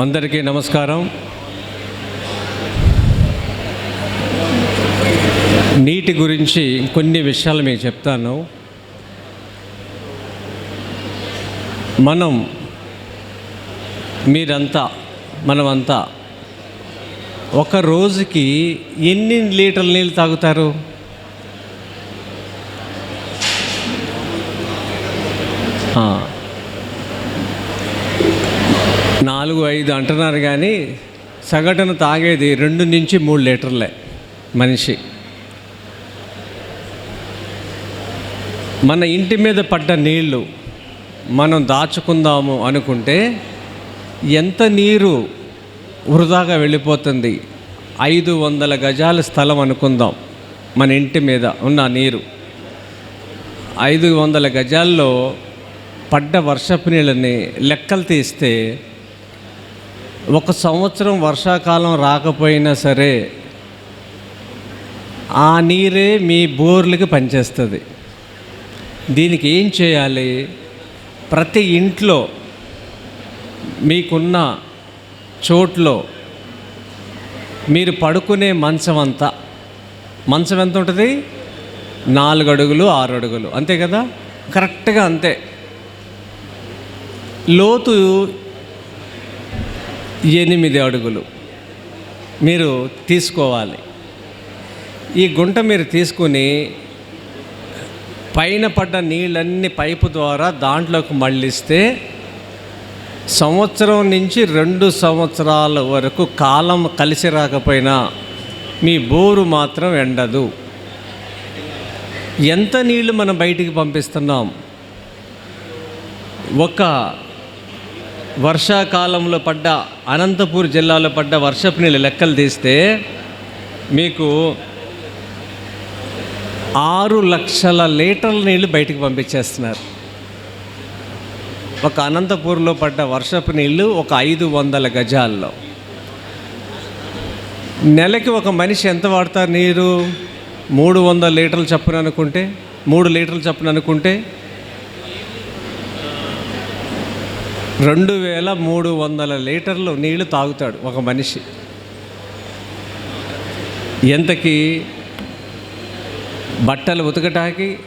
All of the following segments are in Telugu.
అందరికీ నమస్కారం. నీటి గురించి కొన్ని విషయాలు మీకు చెప్తాను. మనం మీరంతా మనమంతా ఒక రోజుకి ఎన్ని లీటర్ల నీళ్ళు తాగుతారు? ఆ. నాలుగు ఐదు అంటున్నారు కానీ సగటున తాగేది రెండు నుంచి మూడు లీటర్లే మనిషి. మన ఇంటి మీద పడ్డ నీళ్ళు మనం దాచుకుందాము అనుకుంటే ఎంత నీరు వృధాగా వెళ్ళిపోతుంది? ఐదు వందల గజాల స్థలం అనుకుందాం మన ఇంటి మీద ఉన్న నీరు. ఐదు వందల గజాల్లో పడ్డ వర్షపు నీళ్ళని లెక్కలు తీస్తే ఒక సంవత్సరం వర్షాకాలం రాకపోయినా సరే ఆ నీరే మీ బోర్లకి పనిచేస్తుంది. దీనికి ఏం చేయాలి? ప్రతి ఇంట్లో మీకున్న చోట్లో మీరు పడుకునే మంచం అంతా మంచం ఎంత ఉంటుంది? నాలుగు అడుగులు ఆరు అడుగులు అంతే కదా? కరెక్ట్గా అంతే. లోతు ఎనిమిది అడుగులు. మీరు తీసుకోవాలి. ఈ గుంట మీరు తీసుకుని పైన పడ్డ నీళ్ళన్నీ పైపు ద్వారా దాంట్లోకి మళ్ళిస్తే సంవత్సరం నుంచి రెండు సంవత్సరాల వరకు కాలం కలిసి రాకపోయినా మీ బోరు మాత్రం ఎండదు. ఎంత నీళ్ళు మనం బయటికి పంపిస్తున్నాం? ఒక వర్షాకాలంలో పడ్డ అనంతపూర్ జిల్లాలో పడ్డ వర్షపు నీళ్ళు లెక్కలు తీస్తే మీకు ఆరు లక్షల లీటర్ల నీళ్ళు బయటికి పంపించేస్తున్నారు. ఒక అనంతపూర్లో పడ్డ వర్షపు నీళ్ళు ఒక ఐదు వందల గజాల్లో. నెలకి ఒక మనిషి ఎంత వాడతారు నీరు? మూడు వందల లీటర్లు చప్పున అనుకుంటే మూడు లీటర్లు చప్పున అనుకుంటే రెండు వేల మూడు వందల లీటర్లు నీళ్ళు తాగుతాడు ఒక మనిషి. ఎంతకి బట్టలు ఉతకటానికి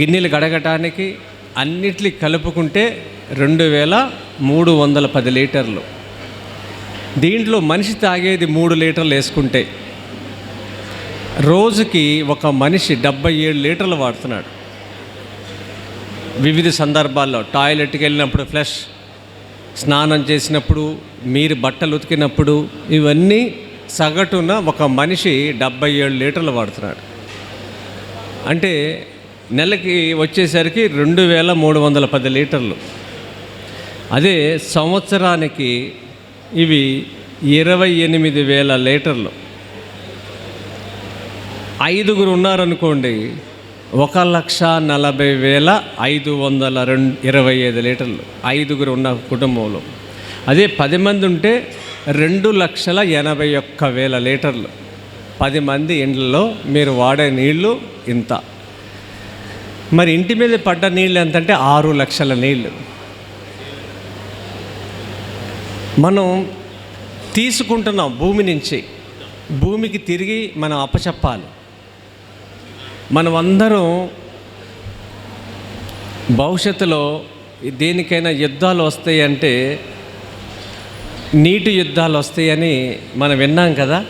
గిన్నెలు గడగటానికి అన్నిటి కలుపుకుంటే రెండు వేల మూడు వందల పది లీటర్లు. దీంట్లో మనిషి తాగేది మూడు లీటర్లు వేసుకుంటే రోజుకి ఒక మనిషి డెబ్బై ఏడు లీటర్లు వాడుతున్నాడు. వివిధ సందర్భాల్లో టాయిలెట్కి వెళ్ళినప్పుడు ఫ్లష్ స్నానం చేసినప్పుడు మీరు బట్టలు ఉతికినప్పుడు ఇవన్నీ సగటున ఒక మనిషి డెబ్బై ఏడు లీటర్లు వాడుతున్నాడు. అంటే నెలకి వచ్చేసరికి రెండు వేల మూడు వందల పది లీటర్లు. అదే సంవత్సరానికి ఇవి ఇరవై ఎనిమిది వేల లీటర్లు. ఐదుగురు ఉన్నారనుకోండి ఒక లక్ష నలభై వేల ఐదు వందల రెండు ఇరవై ఐదు లీటర్లు ఐదుగురు ఉన్న కుటుంబంలో. అదే పది మంది ఉంటే రెండు లక్షల ఎనభై ఒక్క వేల లీటర్లు. పది మంది ఇండ్లలో మీరు వాడే నీళ్ళు ఇంత. మరి ఇంటి మీద పడ్డ నీళ్ళు ఎంతంటే ఆరు లక్షల నీళ్ళు మనం తీసుకుంటున్నాం భూమి నుంచి. భూమికి తిరిగి మనం అప్పచెప్పాలి. మనం అందరం భవిష్యత్తులో దేనికైనా యుద్ధాలు వస్తాయంటే నీటి యుద్ధాలు వస్తాయని మనం విన్నాం కదా.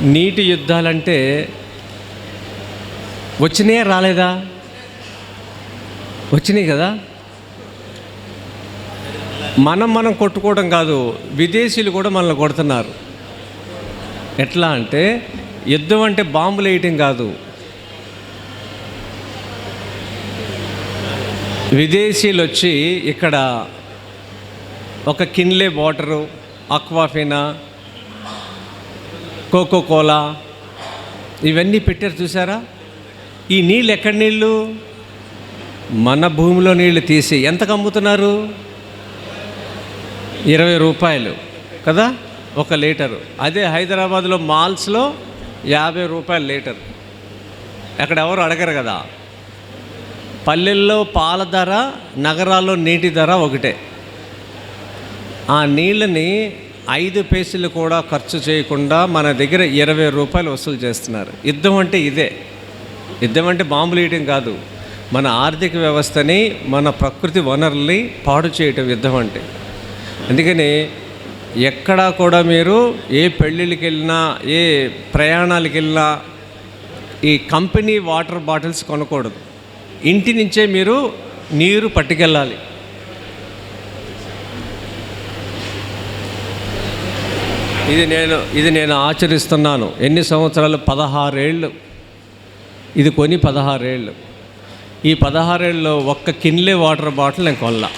నీటి యుద్ధాలంటే వచ్చినాయా రాలేదా? వచ్చినాయి కదా. మనం మనం కొట్టుకోవడం కాదు విదేశీయులు కూడా మనల్ని కొడుతున్నారు. ఎట్లా అంటే యుద్ధం అంటే బాంబులు వేయటం కాదు. విదేశీయులు వచ్చి ఇక్కడ ఒక Kinley water Aquafina coca cola ఇవన్నీ పెట్టారు చూసారా? ఈ నీళ్ళు ఎక్కడి నీళ్ళు? మన భూమిలో నీళ్ళు తీసి ఎంతకు అమ్ముతున్నారు ఇరవై రూపాయలు కదా? ఒక లీటరు. అదే హైదరాబాద్లో మాల్స్లో యాభై రూపాయలు లీటర్. అక్కడ ఎవరు అడగరు కదా. పల్లెల్లో పాల ధర నగరాల్లో నీటి ధర ఒకటే. ఆ నీళ్ళని ఐదు పైసలు కూడా ఖర్చు చేయకుండా మన దగ్గర ఇరవై రూపాయలు వసూలు చేస్తున్నారు. యుద్ధం అంటే ఇదే. యుద్ధం అంటే బాంబులు వేయడం కాదు. మన ఆర్థిక వ్యవస్థని మన ప్రకృతి వనరుల్ని పాడు చేయటం యుద్ధం అంటే. అందుకని ఎక్కడా కూడా మీరు ఏ పెళ్ళిళ్ళకి వెళ్ళినా ఏ ప్రయాణాలకు వెళ్ళినా ఈ కంపెనీ వాటర్ బాటిల్స్ కొనకూడదు. ఇంటి నుంచే మీరు నీరు పట్టుకెళ్ళాలి. ఇది నేను ఇది నేను ఆచరిస్తున్నాను. ఎన్ని సంవత్సరాలు? పదహారేళ్ళు. ఇది కొని పదహారేళ్ళు. ఈ పదహారేళ్ళలో ఒక్క కిన్లే వాటర్ బాటిల్ నేను కొనలా.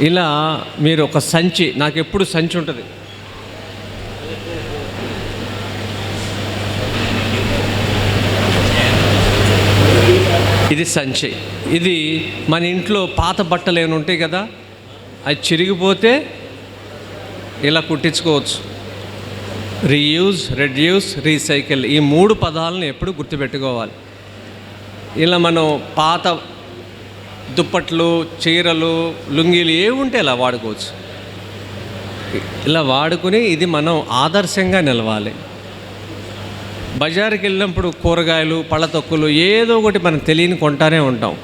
ఇలా మీరు ఒక సంచి నాకు ఎప్పుడు సంచి ఉంటుంది. ఇది సంచి. ఇది మన ఇంట్లో పాత బట్టలు ఏమైనా ఉంటాయి కదా అది చిరిగిపోతే ఇలా కుట్టించుకోవచ్చు. రీయూజ్ రెడ్యూస్ రీసైకిల్ ఈ మూడు పదాలను ఎప్పుడు గుర్తుపెట్టుకోవాలి. ఇలా మనం పాత దుప్పట్లు చీరలు లుంగీలు ఏ ఉంటే ఇలా వాడుకోవచ్చు. ఇలా వాడుకుని ఇది మనం ఆదర్శంగా నిలవాలి. బజార్కి వెళ్ళినప్పుడు కూరగాయలు పళ్ళ తొక్కులు ఏదో ఒకటి మనం తెలియని కొంటానే ఉంటాం.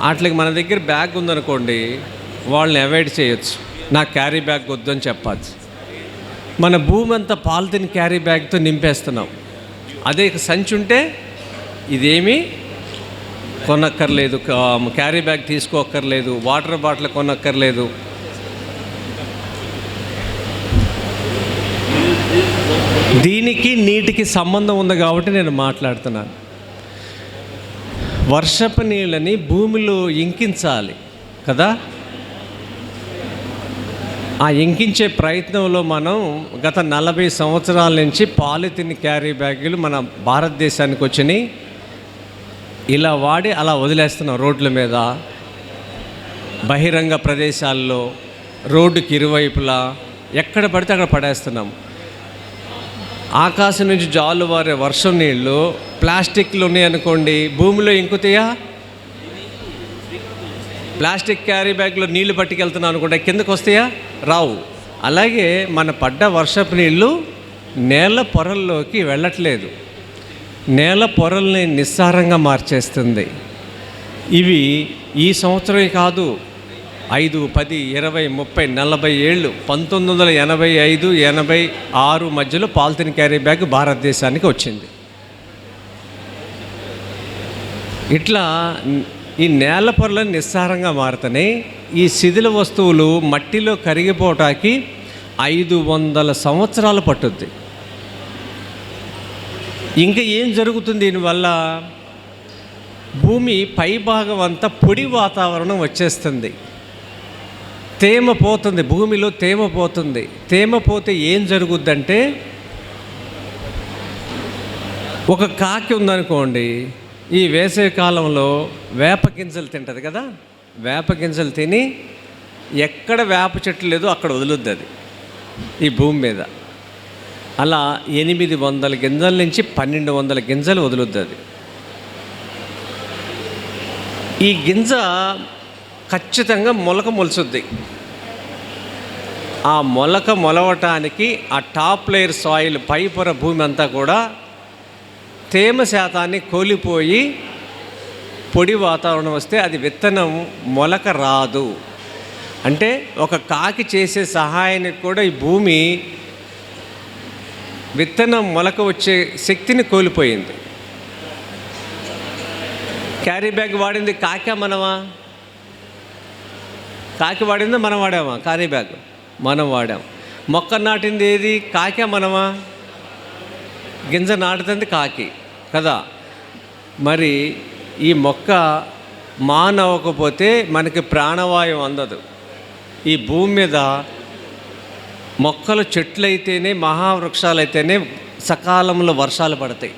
వాటికి మన దగ్గర బ్యాగ్ ఉందనుకోండి వాళ్ళని అవాయిడ్ చేయొచ్చు. నాకు క్యారీ బ్యాగ్ వద్దని చెప్పచ్చు మన భూమి అంతా పాలిథిన్ క్యారీ బ్యాగ్తో నింపేస్తున్నాం. అదే సంచి ఉంటే ఇదేమీ కొనక్కర్లేదు. క్యారీ బ్యాగ్ తీసుకోక్కర్లేదు. వాటర్ బాటిల్ కొనక్కర్లేదు. దీనికి నీటికి సంబంధం ఉంది కాబట్టి నేను మాట్లాడుతున్నాను. వర్షపు నీళ్ళని భూమిలో ఇంకించాలి కదా? ఆ ఇంకించే ప్రయత్నంలో మనం గత నలభై సంవత్సరాల నుంచి పాలిథిన్ క్యారీ బ్యాగులు మన భారతదేశానికి వచ్చినాయి. ఇలా వాడి అలా వదిలేస్తున్నాం రోడ్ల మీద బహిరంగ ప్రదేశాల్లో రోడ్డుకి ఇరువైపులా ఎక్కడ పడితే అక్కడ పడేస్తున్నాం. ఆకాశం నుంచి జాలు వారే వర్షం నీళ్ళు ప్లాస్టిక్లు ఉన్నాయనుకోండి భూమిలో ఇంకుతాయా? ప్లాస్టిక్ క్యారీ బ్యాగ్లో నీళ్ళు పట్టుకెళ్తున్నాను అనుకుంటే కిందకు వస్తాయా? రావు. అలాగే మన పడ్డ వర్షపు నీళ్ళు నేల పొరల్లోకి వెళ్ళట్లేదు. నేల పొరల్ని నిస్సారంగా మార్చేస్తుంది. ఇవి ఈ సంవత్సరమే కాదు ఐదు పది ఇరవై ముప్పై నలభై ఏళ్ళు పంతొమ్మిది వందల ఎనభై ఐదు ఎనభై ఆరు మధ్యలో పాలిథిన్ క్యారీ బ్యాగ్ భారతదేశానికి వచ్చింది. ఇట్లా ఈ నేల పొరలు నిస్సారంగా మారుతున్నాయి ఈ శిథిల వస్తువులు మట్టిలో కరిగిపోవటానికి ఐదు వందల సంవత్సరాలు పట్టుద్ది. ఇంకా ఏం జరుగుతుంది దీనివల్ల? భూమి పైభాగం అంతా పొడి వాతావరణం వచ్చేస్తుంది. తేమ పోతుంది భూమిలో తేమ పోతుంది. తేమ పోతే ఏం జరుగుద్దంటే ఒక కాకి ఉందనుకోండి ఈ వేసవి కాలంలో వేప గింజలు తింటుంది కదా? వేప గింజలు తిని ఎక్కడ వేప చెట్టు లేదో అక్కడ వదులుద్ది అది ఈ భూమి మీద. అలా ఎనిమిది వందల గింజల నుంచి పన్నెండు వందల గింజలు వదులుద్ది అది. ఈ గింజ ఖచ్చితంగా మొలక మొలుచుద్ది ఆ మొలక మొలవటానికి ఆ టాప్ లేయర్ సాయిల్ పైపొర భూమి అంతా కూడా తేమ శాతాన్ని కోల్పోయి పొడి వాతావరణం వస్తే అది విత్తనం మొలక రాదు. అంటే ఒక కాకి చేసే సహాయానికి కూడా ఈ భూమి విత్తనం మొలక వచ్చే శక్తిని కోల్పోయింది. క్యారీ బ్యాగ్ వాడింది కాక మనమా కాకి వాడింది మనం వాడామా? క్యారీ బ్యాగ్ మనం వాడాం. మొక్క నాటింది ఏది? కాకా మనమా గింజ నాటుతుంది కాకి కదా? మరి ఈ మొక్క మానవకపోతే మనకి ప్రాణవాయువు అందదు. ఈ భూమి మీద మొక్కలు చెట్లయితేనే మహావృక్షాలైతేనే సకాలంలో వర్షాలు పడతాయి.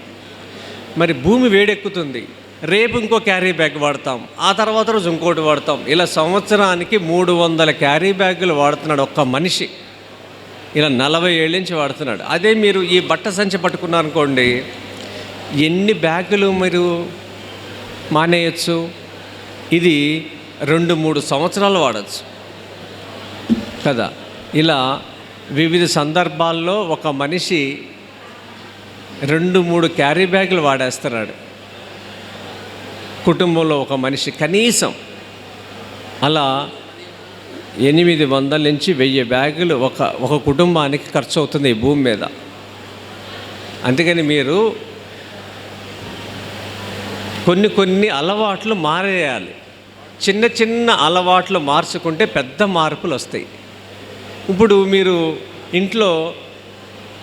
మరి భూమి వేడెక్కుతుంది. రేపు ఇంకో క్యారీ బ్యాగ్ వాడతాం. ఆ తర్వాత రోజు ఇంకోటి వాడతాం. ఇలా సంవత్సరానికి మూడు వందల క్యారీ బ్యాగులు వాడుతున్నాడు ఒక్క మనిషి. ఇలా నలభై ఏళ్ళ నుంచి వాడుతున్నాడు. అదే మీరు ఈ బట్ట సంచి పట్టుకున్నారనుకోండి ఎన్ని బ్యాగులు మీరు మానేయచ్చు? ఇది రెండు మూడు సంవత్సరాలు వాడచ్చు. కదా? ఇలా వివిధ సందర్భాల్లో ఒక మనిషి రెండు మూడు క్యారీ బ్యాగులు వాడేస్తున్నాడు. కుటుంబంలో ఒక మనిషి కనీసం అలా ఎనిమిది వందల నుంచి వెయ్యి బ్యాగులు ఒక ఒక కుటుంబానికి ఖర్చు అవుతుంది ఈ భూమి మీద. అందుకని మీరు కొన్ని కొన్ని అలవాట్లు మారేయాలి. చిన్న చిన్న అలవాట్లు మార్చుకుంటే పెద్ద మార్పులు వస్తాయి ఇప్పుడు మీరు ఇంట్లో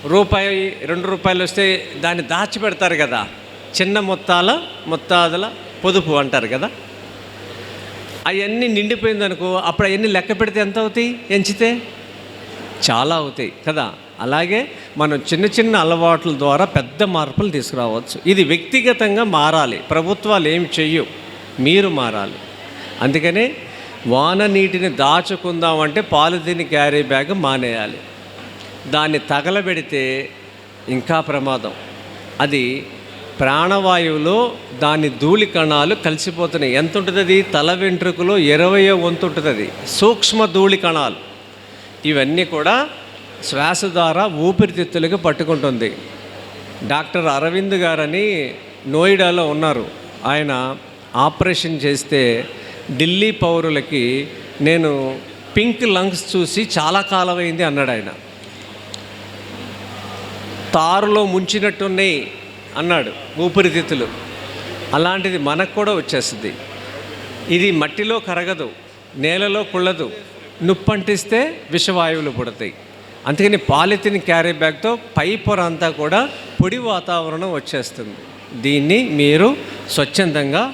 రూపాయి రెండు రూపాయలు వస్తే దాన్ని దాచిపెడతారు కదా. చిన్న మొత్తాల మొత్తాదుల పొదుపు అంటారు కదా. అవన్నీ నిండిపోయింది అనుకో అప్పుడు అవన్నీ లెక్క పెడితే ఎంత అవుతాయి? ఎంచితే? చాలా అవుతాయి కదా. అలాగే మనం చిన్న చిన్న అలవాట్ల ద్వారా పెద్ద మార్పులు తీసుకురావచ్చు. ఇది వ్యక్తిగతంగా మారాలి. ప్రభుత్వాలు ఏమి చెయ్యు మీరు మారాలి. అందుకనే వాన నీటిని దాచుకుందామంటే పాలిథిన్ క్యారీ బ్యాగ్ మానేయాలి. దాన్ని తగలబెడితే ఇంకా ప్రమాదం. అది ప్రాణవాయువులో దాని ధూళి కణాలు కలిసిపోతున్నాయి. ఎంత ఉంటుంది అది తల వెంట్రుకలో ఇరవయో వంతు ఉంటుంది అది సూక్ష్మ ధూళి కణాలు. ఇవన్నీ కూడా శ్వాస ద్వారా ఊపిరితిత్తులకు పట్టుకుంటుంది. డాక్టర్ అరవింద్ గారని నోయిడాలో ఉన్నారు. ఆయన ఆపరేషన్ చేస్తే ఢిల్లీ పౌరులకి నేను పింక్ లంగ్స్ చూసి చాలా కాలమైంది అన్నాడు ఆయన. తారులో ముంచినట్టున్నాయి అన్నాడు ఊపిరితిత్తులు. అలాంటిది మనకు కూడా వచ్చేస్తుంది. ఇది మట్టిలో కరగదు నేలలో కుళ్ళదు నుప్పంటిస్తే విషవాయువులు పుడతాయి. అందుకని పాలిథిన్ క్యారీ బ్యాగ్తో పై పొర అంతా కూడా పొడి వాతావరణం వచ్చేస్తుంది. దీన్ని మీరు స్వచ్ఛందంగా